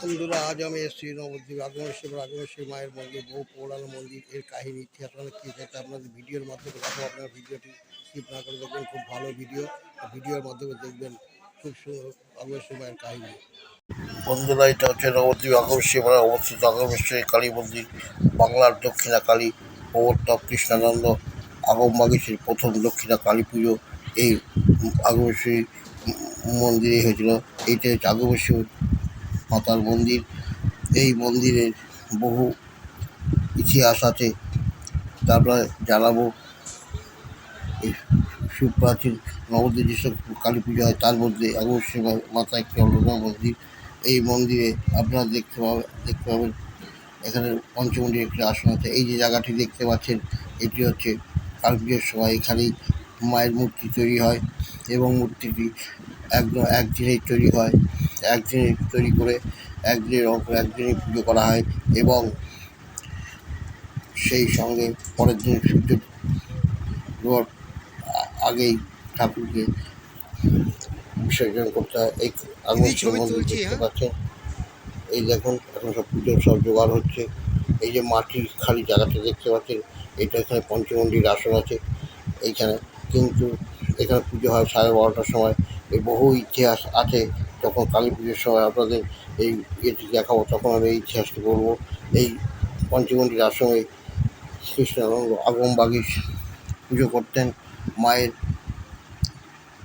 বন্ধুরা আজ আমি এসেছি নবদ্বীপ আগমেশ্বর আগমেশ্বর মায়ের মন্দির, বহু পুরানো মন্দির, এর কাহিনী, ইতিহাস, অনেক কিছু যাতে আপনাদের ভিডিওর মাধ্যমে দেখাবো। আপনারা ভিডিওটি স্কিপ না করে দেখবেন, খুব ভালো ভিডিও। ভিডিওর মাধ্যমে দেখবেন খুব সুন্দর আগমেশ্বর মায়ের কাহিনী। বন্ধুরা, এটা হচ্ছে নবদ্বীপ আগমেশ্বর মায়ের অবস্থিত আগমেশ্বরী কালী মন্দির, বাংলার দক্ষিণা কালী প্রবর্তক কৃষ্ণানন্দ আগমবাগীশের প্রথম দক্ষিণা কালী পুজো। এই আগমেশ্বরী মন্দিরে হয়েছিল। এইটা হচ্ছে আগমেশ্বর মাতার মন্দির। এই মন্দিরের বহু ইতিহাস আছে। তারপরে জানাব। সুপ্রাচীন নবদ্বীপ যেসব কালী পুজো হয়, তার মধ্যে আগমশ্বরী মাতা একটি অন্যতম মন্দির। এই মন্দিরে আপনারা দেখতে পাবেন দেখতে পাবেন, এখানে পঞ্চমন্ডির একটি আসন আছে। এই যে জায়গাটি দেখতে পাচ্ছেন, এটি হচ্ছে কালী পুজোর সময় এখানেই মায়ের মূর্তি তৈরি হয় এবং মূর্তিটি একদম একদিনেই তৈরি হয়। একদিনে তৈরি করে একদিনের অপর একদিনই পুজো করা হয় এবং সেই সঙ্গে পরের দিন সূর্য ডোবার আগেই ঠাকুরকে বিসর্জন করতে হয়। এই আগমন দেখতে হ্যাঁ? পাচ্ছেন। এই দেখুন এখন সব পুজোর সব জোগাড় হচ্ছে। এই যে মাটির খালি জায়গাটা দেখতে পাচ্ছেন এটা এখানে পঞ্চমন্ডির আসন আছে এইখানে। কিন্তু এখানে পুজো হয় সাড়ে বারোটার সময়। এই বহু ইতিহাস আছে তখন কালী পুজোর সময় আপনাদের এই ইয়েটি দেখাবো, তখন আমি এই ইতিহাসটি বলব। এই পঞ্চমন্ডির আসনে কৃষ্ণানন্দ আগম বাগিস পুজো করতেন। মায়ের,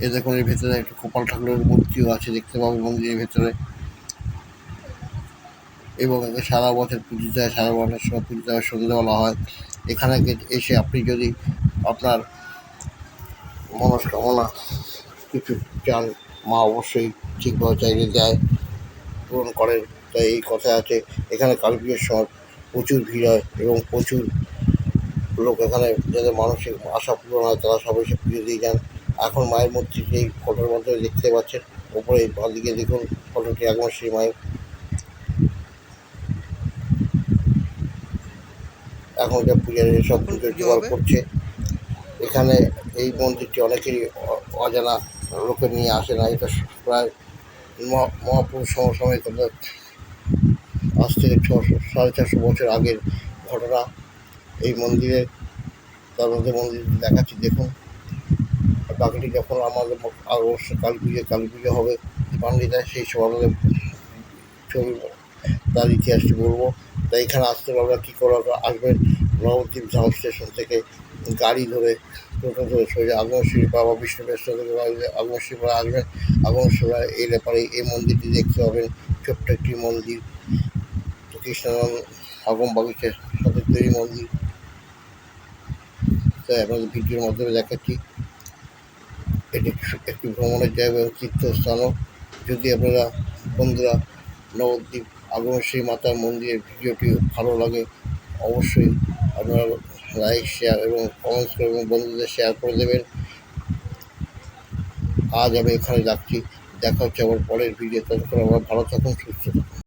এ দেখুন, এর ভেতরে একটা কপাল ঠাকুরের মূর্তিও আছে, দেখতে পাবেন মন্দিরের ভেতরে। এবং একে সারা বছর পুজো দেয়, সারা বছর সময় পুজো দেওয়ার সন্ধ্যেবেলা হয়। এখানে এসে আপনি যদি আপনার মনস্কামনা কিছু চান, মা অবশ্যই ঠিকভাবে চাইলে দেয় পূরণ করেন। তাই এই কথা আছে এখানে কালী পুজোর সময় প্রচুর ভিড় হয় এবং প্রচুর লোক এখানে যাদের মানসিক আশা পূরণ হয় তারা সবাই এসে পুজো দিয়ে যান। এখন মায়ের মূর্তি সেই ফটোর মাধ্যমে দেখতে পাচ্ছেন। ওপরে বাঁদিকে দেখুন ফটোটি একবার সেই মায়ের। এখন যা পূজার সব কখন পুজো পুজো জোগাড় করছে। এখানে এই মন্দিরটি অনেকেরই অজানা লোকে নিয়ে আসে না। এটা প্রায় মহাপুরুষ সমসাময়িক অর্থাৎ আজ থেকে ছশো, সাড়ে চারশো বছর আগের ঘটনা। এই মন্দিরে তার মধ্যে মন্দির দেখাচ্ছি, দেখুন। বাকিটি যখন আমাদের আর অবশ্য কালী পুজো কালী পুজো হবে পান্ডিতায় সেই সময় আমাদের ছবি তার ইতিহাসটি বলব। তাই এখানে আসতে পারবে কী করে আসবেন নবদ্বীপ ঝাউ স্টেশন থেকে গাড়ি ধরে টোটো ধরে সোজা আগমশ্রী বাবা বিষ্ণু বেশ আগমশ্রী পাড়া আসবেন আগমশ্রী পাড়া এই ব্যাপারে এই মন্দিরটি দেখতে পাবেন। ছোট্ট একটি মন্দির। তো কৃষ্ণনন্দ আগম বাগিচের সাথে তৈরি মন্দির। তাই আপনাদের ভিডিওর মাধ্যমে দেখাচ্ছি। এটি একটি ভ্রমণের জায়গা এবং তীর্থস্থানও। যদি আপনারা বন্ধুরা নবদ্বীপ আগমশ্রী মাতার মন্দিরের ভিডিওটি ভালো লাগে, অবশ্যই আপনারা লাইক শেয়ার এবং কমেন্টস করে এবং বন্ধুদের শেয়ার করে দেবেন। আজ আমি এখানে যাচ্ছি। দেখা হচ্ছে আমার পরের ভিডিও তখন আমরা ভালো থাকুন, সুস্থ থাকুন।